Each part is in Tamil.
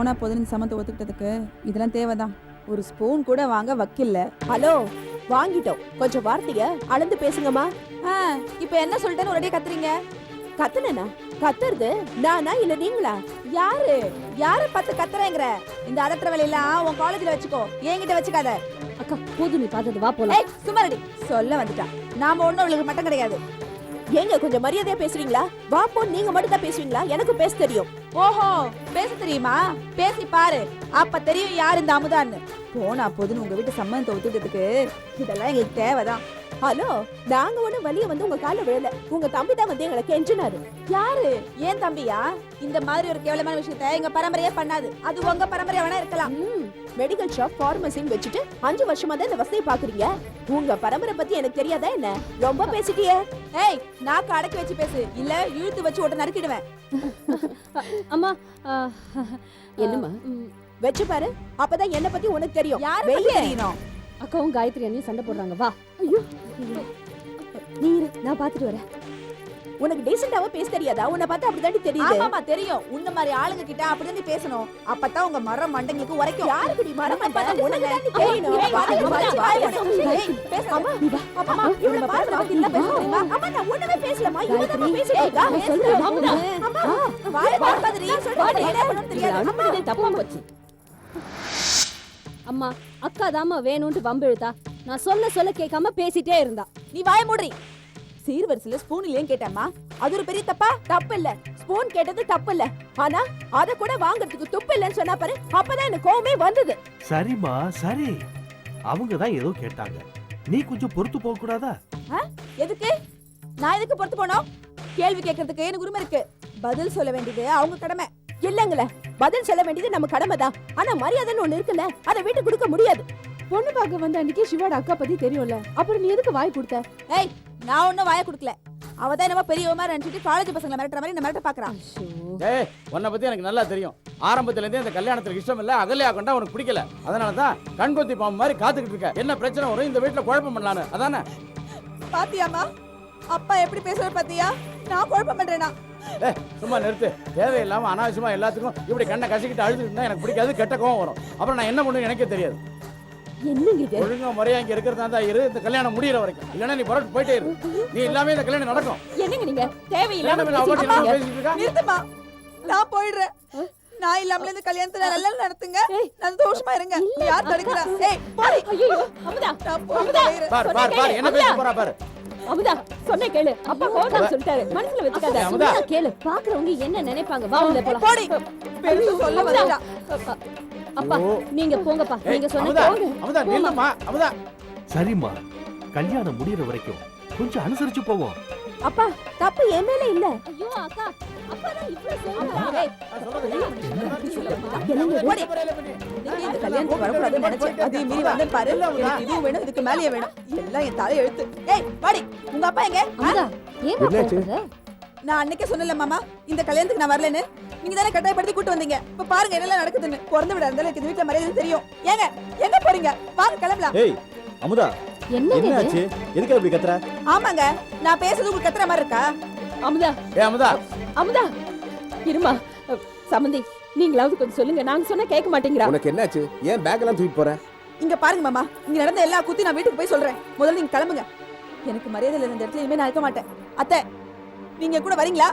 போனா போதுன்னு சமத்தை ஒத்துக்கிட்டதுக்கு இதெல்லாம் தேவைதான். ஒரு ஸ்பூன் கூட வாங்க வக்கில்ல. ஹலோ வாங்கிட்டோம். கொஞ்சம் வார்த்தைய அளந்து பேசுங்கம்மா. ஆ, இப்ப என்ன சொல்லிட்டேன்னு ஒரே கத்துறீங்க? கத்துனனா? கத்துறது நானா இல்ல நீங்களா? யாரு? யார பார்த்து கத்துறேங்கிற? இந்த அதட்டுற வேலையெல்லாம் உன் காலேஜ்ல வச்சுக்கோ. என்கிட்ட வச்சுக்காத. அக்கா போதும் நீ பார்த்தது வா போலாம். சும்மா ரெடி சொல்ல வந்துட்டா. நாம ஒண்ணும் அவளுக்கு மட்டம் கிடையாது. ஏங்க கொஞ்சம் மரியாதையா பேசுறீங்களா? வா போ நீங்க மட்டும் தான் பேசுவீங்களா? எனக்கு பேச தெரியும். ஓஹோ பேச தெரியுமா? பேசி பாரு. அப்ப தெரியும் யார் இந்த அமுதான்னு. போனா போதுன்னு உங்க வீட்டு சம்மந்தத்தை ஒத்துக்கிட்டதுக்கு இதெல்லாம் எங்களுக்கு தேவைதான். ஹலோ நாங்க ஒண்ணு வழிய வந்து உங்க கால விழல. உங்க தம்பி தான் வந்து எங்களை கெஞ்சினாரு. யாரு? ஏன் தம்பியா? இந்த மாதிரி ஒரு கேவலமான விஷயத்த எங்க பரம்பரையே பண்ணாது. அது உங்க பரம்பரையா வேணா இருக்கலாம். மெடிக்கல் ஷாப் ஃபார்மசின்னு வச்சுட்டு அஞ்சு வருஷமா தான் இந்த வசதியை பாக்குறீங்க. உங்க பரம்பரை பத்தி எனக்கு தெரியாதா என்ன? ரொம்ப பேசிட்டியே. ஏய் நாக்கு அடக்கி வச்சு பேசு. இல்ல இழுத்து வச்சு ஓட்ட நறுக்கிடுவேன். அம்மா என்னம்மா? வச்சு பாரு. அப்பதான் என்ன பத்தி உனக்கு தெரியும். யார தெரியணும் அக்காவும் காயத்ரி அண்ணியும் சண்டை போடுறாங்க வா ஐயோ நீ இரு நான் பாத்துட்டு வரேன் உனக்கு டீசென்டாவா பேச தெரியாதா உன்னை பார்த்தா அப்படிதாண்டி தெரியுது ஆமாமா தெரியும் உன்ன மாதிரி ஆளுங்க கிட்ட அப்படி நீ பேசணும் அப்பதான் உங்க மரம் மண்டைங்களுக்கு உரைக்கும் யாருக்குடி மரம் அப்பா பண்ண? தான் உனக்கு. தாண்டி தெரியணும். பேசாத. அம்மா, நீ வா. அம்மா, அம்மா, இவள பாரு, பாரு, நமக்கு என்ன பேச தெரியுமா? அம்மா, நான் ஒண்ணுமே பேசலம்மா. இவ தான் பேசிட்டு. நான் சொல்றேன், வா அம்மா. அம்மா, வாயை. நான் சொல்றேன். என்ன பண்ணணும்னு தெரியாது. அனுப்புனதே தப்பா போச்சு அம்மா அக்கா தாம்மா வேணும்னு வம்பு இழுத்தா. நான் சொல்ல சொல்ல கேட்காம பேசிட்டே இருந்தா. நீ வாய மூடுறி. சீர்வரிசையில ஸ்பூன் இல்லையேன்னு கேட்டாமா அது ஒரு பெரிய தப்பா? தப்பு இல்ல ஸ்பூன் கேட்டது தப்பு இல்ல ஆனா அத கூட வாங்குறதுக்கு துப்பு இல்லன்னு சொன்னா பாரு அப்பதான் எனக்கு கோவமே வந்தது. சரிம்மா சரி. அவங்க தான் ஏதோ கேட்டாங்க. நீ கொஞ்சம் பொறுத்து போக கூடாதா? எதுக்கு? நான் எதுக்கு பொறுத்து போனோம்? கேள்வி கேட்கறதுக்கு எனக்கு உரிமை இருக்கு. பதில் சொல்ல வேண்டியது அவங்க கடமை. இல்லங்களே பதில் சொல்ல வேண்டியது நம்ம கடமை தான் ஆனா மரியாதைன்னு ஒண்ணு இருக்குல்ல அதை விட்டு கொடுக்க முடியாது. பொண்ணு பார்க்க வந்த அன்னைக்கு சிவாட அக்கா பத்தி தெரியும்ல. அப்புறம் நீ எதுக்கு வாய் கொடுத்த? ஏய் நான் ஒண்ணும் வாய கொடுக்கல. அவ தான் என்னமோ பெரியவ மாதிரி நினைச்சிட்டு காலேஜ் பசங்களை மிரட்டுற மாதிரி என்ன மிரட்ட பாக்குறான் ஏய் உன்னை பத்தி எனக்கு நல்லா தெரியும். ஆரம்பத்துல இருந்தே இந்த கல்யாணத்துக்கு இஷ்டம் இல்ல அகல்யா கொண்டா உனக்கு பிடிக்கல. அதனால தான் கண்கொத்தி பாம்பு மாதிரி காத்துக்கிட்டு இருக்க. என்ன பிரச்சனை வரும் இந்த வீட்டுல குழப்பம் பண்ணலான்னு. அதானே? பாத்தியாமா அப்பா எப்படி பேசுற பாத்தியா? நான் குழப்பம் பண்றேனா? ஏய் சும்மா நிறுத்து. தேவையில்லாம அனாவசியமா எல்லாத்துக்கும் இப்படி கண்ணை கசிக்கிட்டு அழுதுட்டு இருந்தா எனக்கு பிடிக்காது கெட்ட கோவம் வரும். அப்புறம் நான் என்ன பண்ணுவேன் எனக்கே தெரியாது. என்னங்க இது? ஒழுங்கா முறையா இங்க இருக்கிறதா தான் இரு இந்த கல்யாணம் முடியிற வரைக்கும். இல்லைன்னா நீ புறட்டு போயிட்டே இரு. நீ இல்லாம இந்த கல்யாணம் நடக்கும். என்னங்க நீங்க? தேவையில்லாம என்ன அவ பாட்டுக்கு பேசிட்டு என்ன பேசிட்டு இருக்கா? நிறுத்துமா? நான் போயிடுறேன். நான் இல்லாமல இந்த கல்யாணத்தை நல்லா நடத்துங்க. சந்தோஷமா இருங்க. யார் தடுக்கிறா? ஏய் போடி. ஐயோ அமுதா. நான் போய் தொலைகிறேன். பாரு பாரு பாரு. என்ன பேச போறா பாரு. அமுதா சொன்ன கேளு. அப்பா கோவம் சொல்லிட்டாரு. மனசுல வச்சுக்காத. அமுதா. கேளு. பாக்குறவங்க என்ன நினைப்பாங்க? வா உள்ள போலாம். போடி. பெருசு சொல்ல வந்துட்டா அப்பா. நீங்க போங்கப்பா. நீங்க சொன்ன போங்க அமுதா நில்லுமா அமுதா. சரிம்மா. கல்யாணம் முடியற வரைக்கும் கொஞ்சம் அனுசரிச்சு போவோம். அப்பா தப்பு என் மேல இல்ல. ஐயோ அக்கா அப்பா தான் இவ்ளோ சொல்றாங்க இந்த கல்யாணத்துக்கு வரக்கூடாதுன்னு நினைச்சேன் அதையும் மீறி பாரு. இதுவும் வேணும் இதுக்கு மேலேயே வேணும். எல்லாம் என் தலை எழுத்து ஏய் பாடி உங்க அப்பா எங்க? அமுதா ஏமா போகுற நான் அன்னைக்கே சொன்னல மாமா இந்த கல்யாணத்துக்கு நான் வரலன்னு. நீங்க தானே கட்டாயப்படுத்தி கூட்டு வந்தீங்க. இப்ப பாருங்க என்னெல்லாம் நடக்குதுன்னு. பிறந்த விட இருந்தாலும் எனக்கு இந்த வீட்டுல மரியாதை தெரியும். ஏங்க எங்க போறீங்க? வாங்க கிளம்பலாம். ஏய் அமுதா. இது? என்னாச்சு? எதுக்கு அப்படி கத்துற? ஆமாங்க நான் பேசுறது உங்களுக்கு கத்துற மாதிரி இருக்கா? அமுதா. ஏய் அமுதா. அமுதா. இருமா சமந்தி நீங்களாவது கொஞ்சம் சொல்லுங்க. நாங்க சொன்னா கேட்க மாட்டேங்கிறா. உனக்கு என்னாச்சு? ஏன் பேக் எல்லாம் தூக்கிட்டு போற? இங்க பாருங்க மாமா. இங்க நடந்த எல்லா குத்தி நான் வீட்டுக்கு போய் சொல்றேன். முதல்ல நீங்க கிளம்புங்க. எனக்கு மரியாதை இல்ல இந்த இடத்துல இனிமே நான் இருக்க மாட்டேன். அத்தை நீங்க கூட வரீங்களா?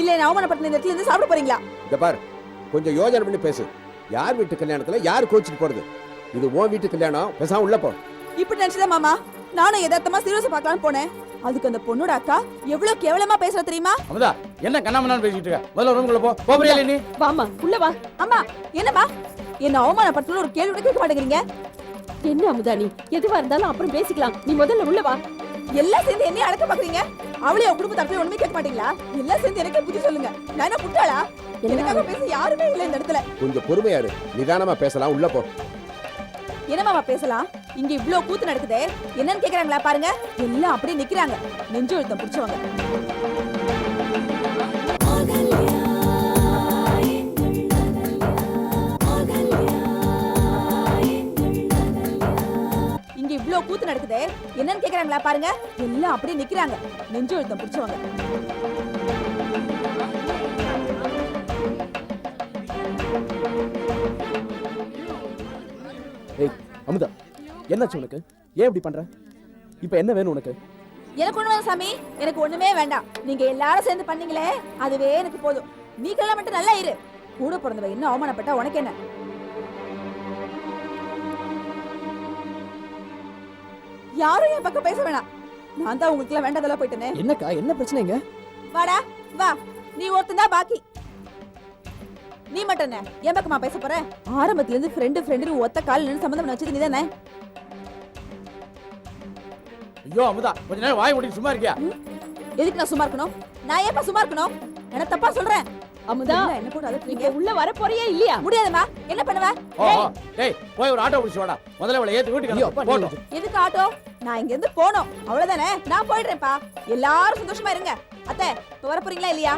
இல்ல நான் அவமானப்பட்ட இந்த இடத்துல இருந்து சாப்பிட போறீங்களா? இந்த பாரு. கொஞ்சம் யோசனை பண்ணி பேசு. யார் வீட்டு கல்யாணத்துல யார் கோச்சிட்டு போறது? இது உன் வீட்டு கல்யாணம். பேசாம உள்ள போ. இப்படி நினைச்சுதான் மாமா. நானும் யதார்த்தமா சீரியஸா பார்க்கலாம்னு போனேன். அதுக்கு அந்த பொண்ணோட அக்கா எவ்வளவு கேவலமா பேசுற தெரியுமா? அமுதா என்ன கண்ணாமண்ணான்னு பேசிட்டு இருக்க? முதல்ல ரூம்குள்ள போ. போறியா நீ வாமா உள்ள வா. அம்மா என்னம்மா? என்ன அவமானப்படுத்தணும் ஒரு கேள்வி கூட கேட்க மாட்டேங்கிறீங்க? என்ன அமுதா நீ? எதுவா இருந்தாலும் அப்புறம் பேசிக்கலாம். நீ முதல்ல உள்ள வா. எல்லாம் சேர்ந்து என்னைய அடக்க பாக்குறீங்க? அவளே உங்க குடும்ப தரப்புல ஒண்ணுமே கேட்க மாட்டீங்களா? எல்லாம் சேர்ந்து எனக்கே புத்தி சொல்லுங்க. நான் என்ன முட்டாளா எனக்காக பேச யாருமே இல்ல இந்த இடத்துல. கொஞ்சம் பொறுமையா இரு. நிதானமா பேசலாம். உள்ள போ. என்ன மாமா பேசலாம்? இங்க இவ்ளோ கூத்து நடக்குதே. என்னன்னு கேக்குறாங்களா பாருங்க. எல்லாம் அப்படியே நிக்கிறாங்க. நெஞ்சு அழுத்தம் பிடிச்சவங்க. இங்க இவ்ளோ கூத்து நடக்குதே. என்னன்னு கேக்குறாங்களா பாருங்க. எல்லாம் அப்படியே நிக்கிறாங்க. நெஞ்சு அழுத்தம் பிடிச்சவங்க. அமுதா. என்னாச்சு உனக்கு? ஏன் இப்படி பண்ற? இப்போ என்ன வேணும் உனக்கு? எனக்கு ஒண்ணு சாமி. எனக்கு ஒண்ணுமே வேண்டாம். நீங்க எல்லாரும் சேர்ந்து பண்ணீங்களே அதுவே எனக்கு போதும். நீ மட்டும் நல்லா இரு. கூட பிறந்தவ என்ன அவமானப்பட்டா உனக்கு என்ன? யாரும் என் பக்கம் பேச வேணாம். நான் தான் உங்களுக்கு எல்லாம் வேண்டாதெல்லாம் போயிட்டேனே என்னக்கா? என்ன பிரச்சனைங்க வாடா வா. நீ ஒருத்தன் தான் பாக்கி. நீ மட்டும் என்ன? என் பக்கமா பேச போற? ஆரம்பத்துல இருந்து ஃப்ரெண்டு ஃப்ரெண்டு ஒத்த கால் பண்ணி வச்சது நீதானே? ஐயோ அமுதா கொஞ்ச நேரம் வாய் மூடி சும்மா இருக்கியா? எதுக்கு நான் சும்மா இருக்கணும்? நான் ஏப்பா சும்மா இருக்கணும்? என்ன தப்பா சொல்றேன். அமுதா என்ன அதட்டுறீங்க நீங்க உள்ள வர போறியா இல்லையா? முடியாதுமா என்ன பண்ணுவ? டேய் போய் ஒரு ஆட்டோ பிடிச்சு வாடா. முதல்ல இவளை ஏத்து வீட்டுக்கு போட்டோம். எதுக்கு ஆட்டோ? நான் இங்க இருந்து போனோம் அவ்வளவுதானே? நான் போயிடுறேன்ப்பா. எல்லாரும் சந்தோஷமா இருங்க. அத்தை இப்ப வர போறீங்களா இல்லையா?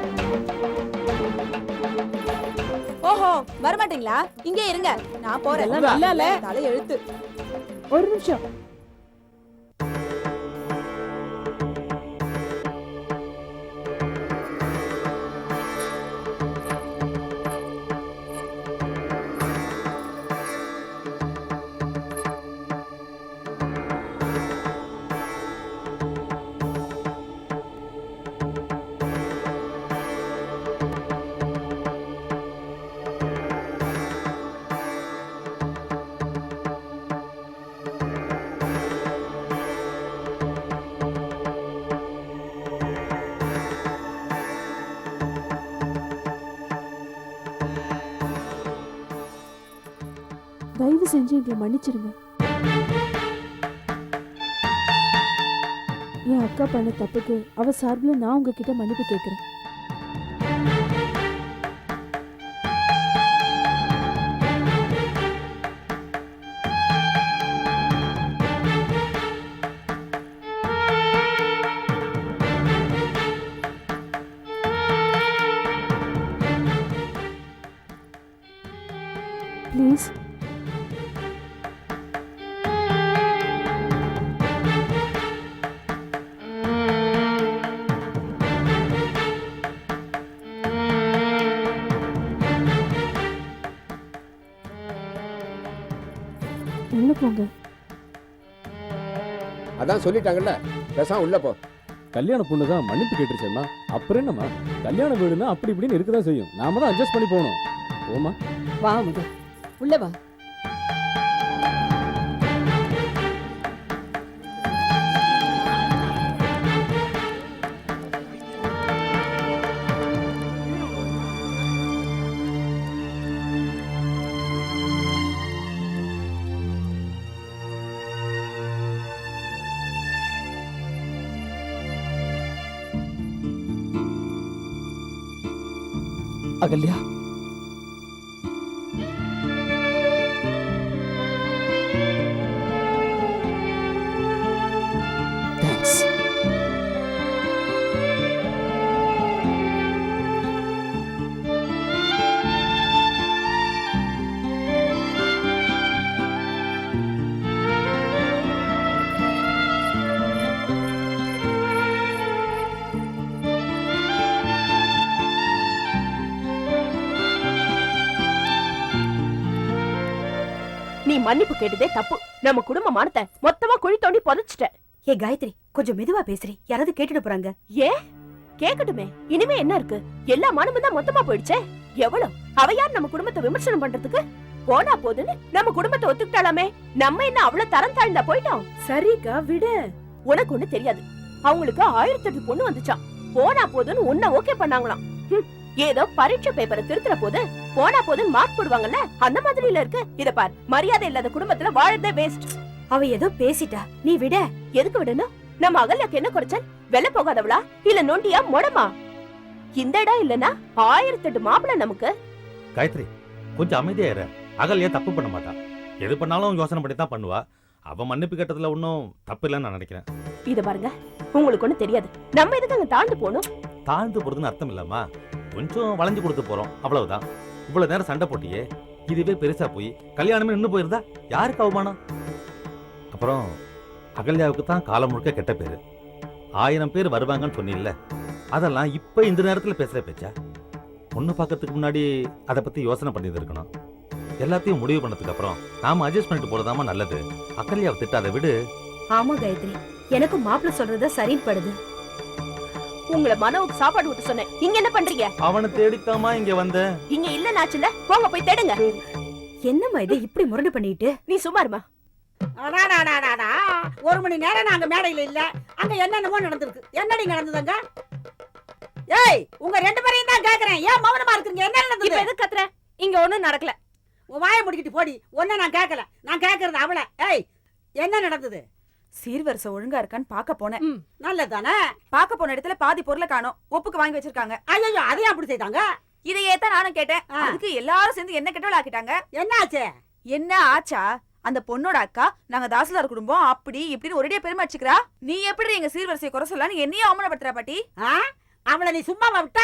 ஓஹோ வர மாட்டீங்களா இங்கே இருங்க. நான் போறேன். நல்லா இல்ல. தலை எழுத்து ஒரு நிமிஷம். தயவு செஞ்சு எங்களை மன்னிச்சிருங்க என் அக்கா பண்ண தப்புக்கு அவ சார்பில் நான் உங்ககிட்ட மன்னிப்பு கேட்குறேன். அதான் சொல்லிட்டாங்கல்ல. பேசாம உள்ள போ. கல்யாண பொண்ணு தான் மன்னிப்பு கேட்டுருச்சேம்மா அப்புறம் என்னம்மா? கல்யாண வீடுனா அப்படி இப்படின்னு இருக்க தான் செய்யும். நாம தான் அட்ஜஸ்ட் பண்ணி போகணும். ஓமா வா அமுதா உள்ள வா. அகல்யா மன்னிப்பு கேட்டதே தப்பு. நம்ம குடும்ப மானத்தை மொத்தமா குழி தோண்டி புதைச்சிட்ட. ஏ காயத்ரி கொஞ்சம் மெதுவா பேசுறி. யாராவது கேட்டுட்டு போறாங்க? ஏன் கேக்கட்டுமே. இனிமே என்ன இருக்கு? எல்லா மானமும் தான் மொத்தமா போயிடுச்சே. எவ்வளவு? அவ யார் நம்ம குடும்பத்தை விமர்சனம் பண்றதுக்கு? போனா போதுன்னு நம்ம குடும்பத்தை ஒத்துக்கிட்டாலாமே நம்ம என்ன அவ்வளவு தரம் தாழ்ந்தா போயிட்டோம்? சரிக்கா விடு. உனக்கு ஒண்ணு தெரியாது. அவங்களுக்கு ஆயிரத்தி எட்டு பொண்ணு வந்துச்சாம். போனா போதுன்னு உன்ன ஓகே பண்ணாங்களாம். ஏதோ பரீட்சை பேப்பரை திருத்துற போது போனா போதுன்னு மார்க் போடுவாங்கல்ல? அந்த மாதிரில இருக்கு. இத பார் மரியாதை இல்லாத குடும்பத்துல வாழறதே வேஸ்ட் அவ ஏதோ பேசிட்டா. நீ விட. எதுக்கு விடணும்? நம்ம அகல்யாக்கு என்ன குறைச்சல்? வெள்ள போகாதவளா? இல்ல நொண்டியா மொடமா? இந்த இடம் இல்லனா ஆயிரத்தி எட்டு மாப்பிள்ள நமக்கு. காயத்ரி கொஞ்சம் அமைதியா இரு. அகல்யா தப்பு பண்ண மாட்டா. எது பண்ணாலும் யோசனை பண்ணி தான் பண்ணுவா. அவ மன்னிப்பு கேட்டதுல ஒன்றும் தப்பு இல்லைன்னு நான் நினைக்கிறேன். இத பாருங்க. உங்களுக்கு ஒண்ணு தெரியாது. நம்ம எதுக்கு அங்க தாழ்ந்து போகணும்? தாழ்ந்து போறதுன்னு அர்த்தம் இல்லம்மா. கொஞ்சம் வளைஞ்சு கொடுத்து போறோம். அவ்வளவுதான். இவ்வளவு நேரம் சண்டை போட்டியே. இதுவே பெருசா போய் கல்யாணமே நின்று போயிருந்தா யாருக்கு அவமானம்? அப்புறம் அகல்யாவுக்கு தான் காலம் முழுக்க கெட்ட பேரு. ஆயிரம் பேர் வருவாங்கன்னு சொன்னில்ல. அதெல்லாம் இப்ப இந்த நேரத்துல பேசுற பேச்சா? பொண்ணு பார்க்கறதுக்கு முன்னாடி அதை பத்தி யோசனை பண்ணிட்டு இருக்கணும். எல்லாத்தையும் முடிவு பண்ணதுக்கு அப்புறம் நாம அட்ஜஸ்ட் பண்ணிட்டு போறதாமா நல்லது. அகல்யாவை திட்டாத விடு. ஆமா காயத்ரி. எனக்கு மாப்பிள்ள சொல்றத சரிப்படுது உங்களை மனோவுக்கு சாப்பாடு விட்டு சொன்னேன். இங்க என்ன பண்றீங்க? அவனை தேடித்தாமா இங்க வந்த? இங்க இல்ல நாச்சுல போங்க போய் தேடுங்க. என்னம்மா இது இப்படி முரண்டு பண்ணிட்டு? நீ சுமாருமா. ஒரு மணி நேரம் நாங்க மேடையில இல்ல. அங்க என்னென்னமோ நடந்திருக்கு. என்னடி நடந்ததுங்க? ஏய் உங்க ரெண்டு பேரையும் தான் கேக்குறேன். ஏன் மௌனமா இருக்கீங்க என்ன இப்ப நடந்தது எது கத்துற? இங்க ஒண்ணும் நடக்கல. உன் வாயை முடிக்கிட்டு போடி. ஒன்ன நான் கேட்கல நான் கேக்குறது அவள. ஏய் என்ன நடந்தது? சீர்வரிசை ஒழுங்கா இருக்கான்னு பார்க்க போனேன். நல்லதானே பார்க்க போன இடத்துல பாதி பொருளை காணோம். ஒப்புக்கு வாங்கி வச்சிருக்காங்க. ஐயோ அதையும் அப்படி செய்தாங்க? இதையே தான் நானும் கேட்டேன். அதுக்கு எல்லாரும் சேர்ந்து என்ன கெட்டவள் ஆக்கிட்டாங்க? என்னாச்சு? என்ன ஆச்சா? அந்த பொண்ணோட அக்கா நாங்க தாசில்தார் குடும்பம் அப்படி இப்படின்னு ஒரேடியா பெருமை அடிச்சுக்கிறா? நீ எப்படி எங்க சீர்வரிசையை குறை சொல்லலாம்னு என்னையும் அவமானப்படுத்துறா பாட்டி? அவளை நீ சும்மாவா விட்ட?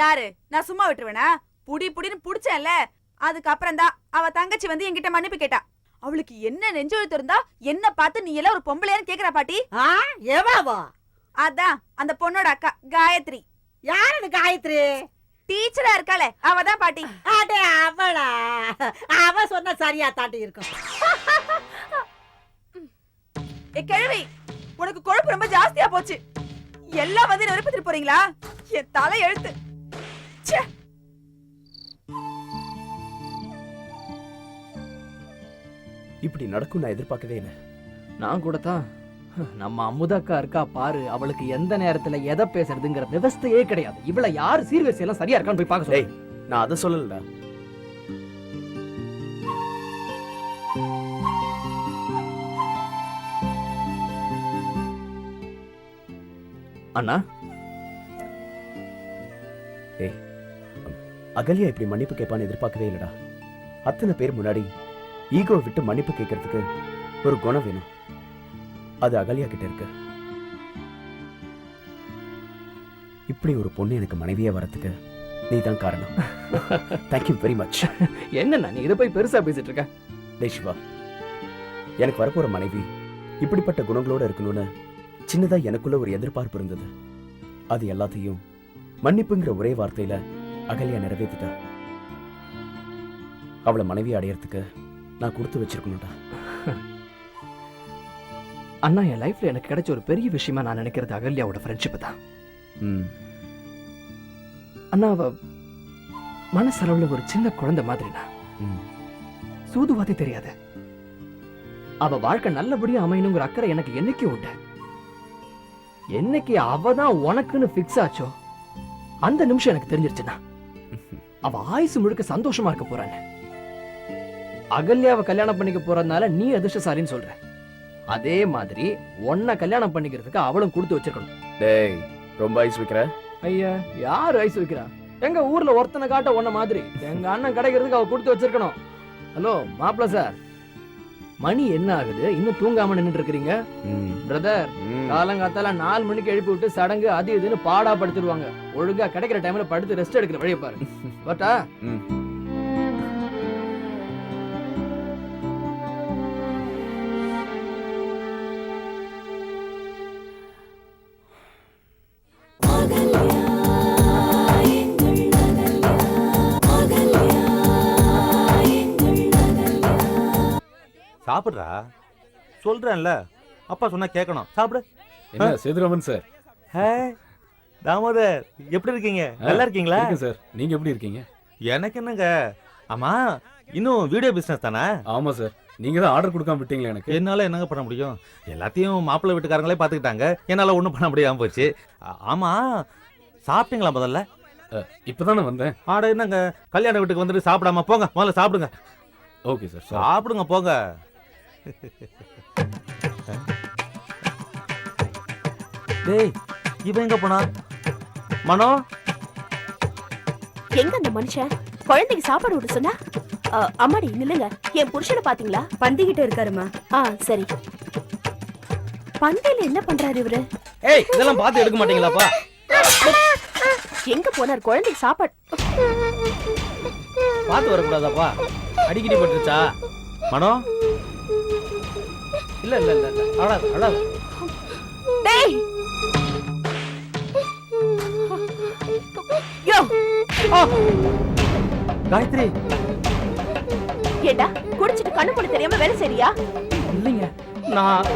யாரு? நான் சும்மா விட்டுருவேனா? புடி புடின்னு புடிச்சேன்ல. அதுக்கப்புறம் தான் அவ தங்கச்சி வந்து என்கிட்ட மன்னிப்பு கேட்டா. அவளுக்கு என்ன நெஞ்செழுத்து இருந்தா என்ன பார்த்து நீ எல்லாம் ஒரு பொம்பளையான்னு கேக்குறா பாட்டி? ஆ? எவாவா அதான் அந்த பொண்ணோட அக்கா காயத்ரி. யாரு காயத்ரி? டீச்சரா இருக்காளே அவதான் பாட்டி. அடே அவளா? அவ சொன்ன சரியா தாண்டி இருக்கும். ஏ கிழவி உனக்கு கொழுப்பு ரொம்ப ஜாஸ்தியா போச்சு. எல்லாம் வந்து நெருப்பத்திட்டு போறீங்களா? என் தலை எழுத்து. ச்சே. இப்படி நடக்கும் நான் எதிர்பார்க்கவே இல்லை. நான் கூட தான். நம்ம அமுதாக்கா இருக்கா பாரு அவளுக்கு எந்த நேரத்துல எதை பேசுறதுங்கிற விவஸ்தையே கிடையாது. இவள யார் சீர்வரிசை எல்லாம் சரியா இருக்கான்னு போய் பார்க்க டேய் நான் அதை சொல்லலடா. அண்ணா? அகல்யா இப்படி மன்னிப்பு கேட்பான்னு எதிர்பார்க்கவே இல்லடா. அத்தனை பேர் முன்னாடி ஈகோ விட்டு மன்னிப்பு கேட்கறதுக்கு ஒரு குணம் வேணும். அது அகல்யா கிட்ட இருக்கு. இப்படி ஒரு பொண்ணு எனக்கு மனைவியா வரதுக்கு நீ தான் காரணம் தேங்க்யூ வெரி மச் என்னண்ணா நீ இதை போய் பெருசா பேசிட்டு இருக்க? டேய் சிவா எனக்கு வரப்போற மனைவி இப்படிப்பட்ட குணங்களோட இருக்கணும்னு சின்னதா எனக்குள்ள ஒரு எதிர்பார்ப்பு இருந்தது. அது எல்லாத்தையும் மன்னிப்புங்கிற ஒரே வார்த்தையில அகல்யா நிறைவேத்திட்டா. அவளை மனைவி அடையறதுக்கு நான் கொடுத்து வச்சிருக்கணும்டா. அண்ணா என் லைஃப்ல எனக்கு கிடைச்ச ஒரு பெரிய விஷயமா நான் நினைக்கிறது அகல்யாவோட ஃப்ரெண்ட்ஷிப் தான். அண்ணா அவ மனசளவுல ஒரு சின்ன குழந்தை மாதிரினா ம். சூதுவாதே தெரியாது. அவ வாழ்க்கை நல்லபடியா அமையணுங்கிற அக்கறை எனக்கு என்னைக்கு உண்டு? என்னைக்கு அவ தான் உனக்குன்னு ஃபிக்ஸ் ஆச்சோ? அந்த நிமிஷம் எனக்கு தெரிஞ்சிருச்சுண்ணா. அவ ஆயுசு முழுக்க சந்தோஷமா இருக்க போறான்னு அகல்யாவை கல்யாணம் பண்ணிக்க போறதுனால நீ அதிர்ஷ்டசாலின்னு சொல்ற. அதே மாதிரி உன்னை கல்யாணம் பண்ணிக்கிறதுக்கு அவளும் கொடுத்து வச்சிருக்கணும். டேய் ரொம்ப ஐஸ் வைக்கிற? ஐயா யார் ஐஸ் வைக்கிறா? எங்க ஊர்ல ஒருத்தனை காட்ட உன்ன மாதிரி. எங்க அண்ணன் கிடைக்கிறதுக்கு அவ கொடுத்து வச்சிருக்கணும். ஹலோ மாப்பிள சார். மணி என்ன ஆகுது? இன்னும் தூங்காம நின்னுட்டு இருக்கிறீங்க? பிரதர். காலங்காத்தால நாலு மணிக்கு எழுப்பி விட்டு சடங்கு அது இதுன்னு பாடா படுத்துருவாங்க. ஒழுங்கா கிடைக்கிற டைம்ல படுத்து ரெஸ்ட் எடுக்கிற வழியை பாரு. பட்டா? சாப்பிடுறா? சொல்றேன்ல. அப்பா சொன்னா கேட்கணும் சாப்பிடு. என்ன சேதுராமன் சார்? ஹே தாமோதர் எப்படி இருக்கீங்க? நல்லா இருக்கீங்களா? இருக்கேன் சார். நீங்க எப்படி இருக்கீங்க? எனக்கு என்னங்க? ஆமா இன்னும் வீடியோ பிசினஸ் தானே? ஆமா சார். நீங்க தான் ஆர்டர் கொடுக்காம விட்டீங்களா எனக்கு. என்னால என்னங்க பண்ண முடியும்? எல்லாத்தையும் மாப்பிள்ளை வீட்டுக்காரங்களே பாத்துக்கிட்டாங்க. என்னால ஒண்ணும் பண்ண முடியாம போச்சு. ஆ- ஆமா சாப்பிட்டீங்களா முதல்ல? இப்பதானே வந்தேன். ஆட என்னங்க? கல்யாண வீட்டுக்கு வந்துட்டு சாப்பிடாம போங்க. முதல்ல சாப்பிடுங்க. ஓகே சார் சாப்பிடுங்க போங்க. டேய் இவன் எங்க போனா? மனோ? எங்க அந்த மனுஷன்? குழந்தைக்கு சாப்பாடு விட சொன்னா? அ, அம்மாடி நில்லுங்க. என் புருஷனை பாத்தீங்களா? பந்திக்கிட்ட இருக்காருமா ஆ சரி. பந்தியில என்ன பண்றாரு இவரு? ஏய் இதெல்லாம் பார்த்து எடுக்க மாட்டீங்களாப்பா? எங்க போனார்? குழந்தைக்கு சாப்பாடு பார்த்து வரக்கூடாதாப்பா? அடிக்கடி பட்டுருச்சா? மனோ? இல்ல இல்ல இல்ல இல்ல. அழாது அழாது. டேய்! யோ! காயத்ரி. ஏண்டா குடிச்சிட்டு கண்ணு போட தெரியாம வேலை சரியா இல்லைங்க நான்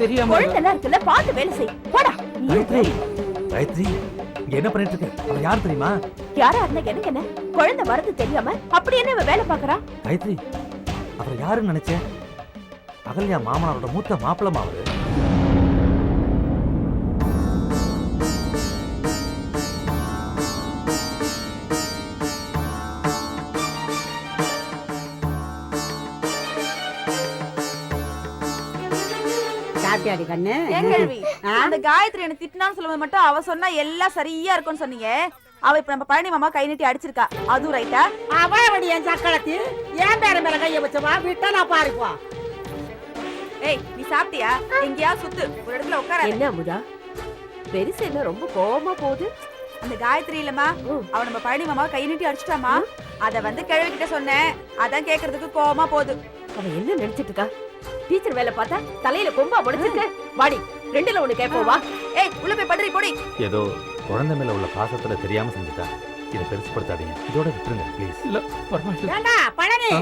தெரியாம குழந்தைலாம் இருக்குல்ல பார்த்து வேலை செய். போடா. காயத்ரி. காயத்ரி இங்க என்ன பண்ணிட்டு இருக்க? அவன் யார் தெரியுமா? யாரா இருந்தா எனக்கு என்ன? குழந்தை வரது தெரியாம அப்படி என்ன இவ வேலை பாக்குறா காயத்ரி அவர் யாருன்னு நினைச்சேன்? அகல்யா மாமனாரோட மூத்த மாப்பிளமா அவரு கண்ணு. ஏன் கேள்வி? அந்த காயத்ரி என்ன திட்டினான்னு சொல்லும்போது மட்டும் அவ சொன்னா எல்லாம் சரியா இருக்கும்னு சொன்னீங்க. அவ இப்ப நம்ம பழனி மாமா கை நீட்டி அடிச்சிருக்கா. அதுவும் ரைட்டா அவடி என் சக்களத்தி ஏன் பேர மேல கைய வச்சவா விட்டா நான் பாருப்பா ஏய் நீ சாப்பிட்டியா? எங்கேயாவது சுத்து. ஒரு இடத்துல உட்கார என்ன அமுதா? பெருசு என்ன ரொம்ப கோவமா போகுது? அந்த காயத்ரி இல்லம்மா. அவ நம்ம பழனி மாமா கை நீட்டி அடிச்சிட்டாமா அத வந்து கிழவி கிட்ட சொன்னேன். அதான் கேக்குறதுக்கு கோவமா போகுது. அவ என்ன நினைச்சிட்டு இருக்கா? டீச்சர் வேலை பார்த்தா தலையில கொம்பா முடிச்சிருக்கு வாடி. ரெண்டுல ஒண்ணு கேப்போம் வா. ஏய் உள்ள போய் படுறி போடி. ஏதோ குழந்தை மேல உள்ள பாசத்துல தெரியாம செஞ்சுட்டா. இதை பெருசுப்படுத்தாதீங்க. இதோட விட்டுருங்க ப்ளீஸ் இல்ல பரவாயில்ல. ஏண்டா பழனி?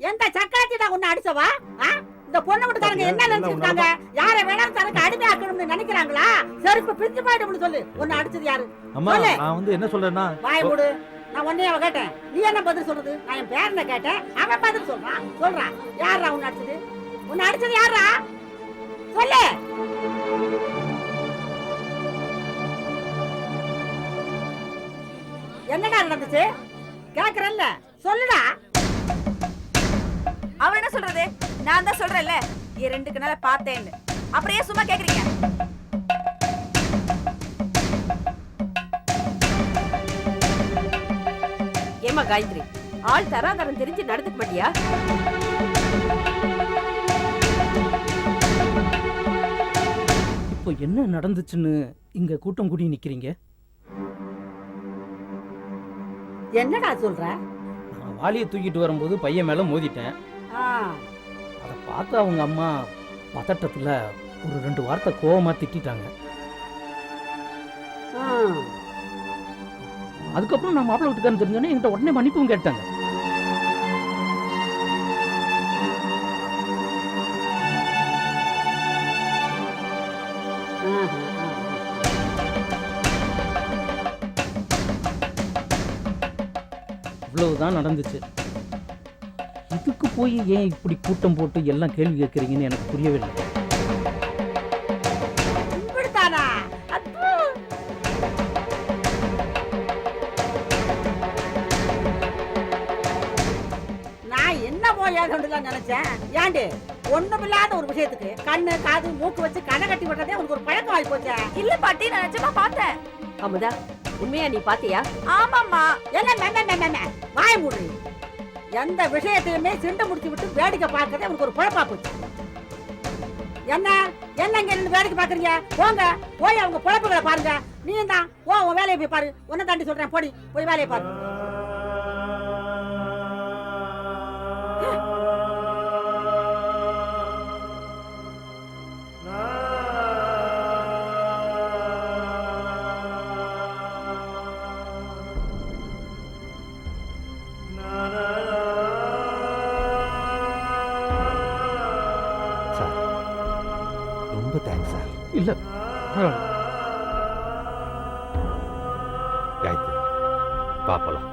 எந்த சக்கரத்தி நான் உன்னை அடிச்சவா ஆ? இந்த பொண்ணு வீட்டுக்காரங்க என்ன நினைச்சிருக்காங்க? யாரை வேணாலும் தனக்கு அடிமையாக்கணும்னு நினைக்கிறாங்களா? செருப்பு பிரிஞ்சு போயிடும்னு சொல்லு. உன்னை அடிச்சது யாரு? அம்மா. நான் வந்து என்ன சொல்றேன்னா வாய் மூடு. நான் உன்னைய அவ கேட்டேன். நீ என்ன பதில் சொல்றது? நான் என் பேரனை கேட்டேன். அவன் பதில் சொல்றான். சொல்றான் யாரா உன்னை அடிச்சது? உன்னை அடிச்சது யாரா சொல்லு. என்னடா நடந்துச்சு? கேக்குறல்ல சொல்லுடா. அவர் என்ன சொல்றது? நான் தான் சொல்றேன்ல என் ரெண்டு கண்ணால பார்த்தேன்னு. அப்படியே சும்மா கேக்குறீங்க? ஏமா காயத்ரி ஆள் தராதரம் தெரிஞ்சு நடந்துக்க மாட்டியா? இப்போ என்ன நடந்துச்சுன்னு இங்க கூட்டம் கூடி நிக்கிறீங்க? என்னடா சொல்ற? நான் வாளியை தூக்கிட்டு வரும்போது பையன் மேல மோதிட்டேன். அதை பார்த்து அவங்க அம்மா பதட்டத்துல ஒரு ரெண்டு வார்த்தை கோவமா திட்டிட்டாங்க. ஆ. அதுக்கப்புறம் நான் மாப்பிள்ளை வீட்டுக்காரன் தெரிஞ்சோன்னே என்கிட்ட உடனே மன்னிப்பும் கேட்டாங்க. இவ்வளவுதான் நடந்துச்சு. இதுக்கு போய் ஏன் இப்படி கூட்டம் போட்டு எல்லாம் கேள்வி கேட்குறீங்கன்னு எனக்கு புரியவே இல்லை இப்படித்தானா அப்பு. நான் என்ன போய் ஏதோண்டுலாம் நினைச்சேன். ஏண்டு ஒண்ணுமில்லாத ஒரு விஷயத்துக்கு கண்ணு காது மூக்கு வச்சு கண்ணை கட்டி விடுறதே உனக்கு ஒரு பழக்கம் ஆகி போச்சே இல்ல பாட்டி நான் நிஜமா பார்த்தேன். அமுதா உண்மையா நீ பாத்தியா? ஆமாம்மா. என்ன மென்ன வாய மூடு. எந்த விஷயத்தையுமே சிண்டு முடிச்சு விட்டு வேடிக்கை பார்க்கறதே உனக்கு ஒரு குழப்பா போச்சு. என்ன? என்ன இங்க வேடிக்கை பாக்குறீங்க போங்க. போய் அவங்க குழப்பங்களை பாருங்க. நீ தான். ஓ உன் வேலையை போய் பாரு. உன்னை தாண்டி சொல்றேன். போடி. போய் வேலையை பாரு. காயத்ரி பாப்பலாம்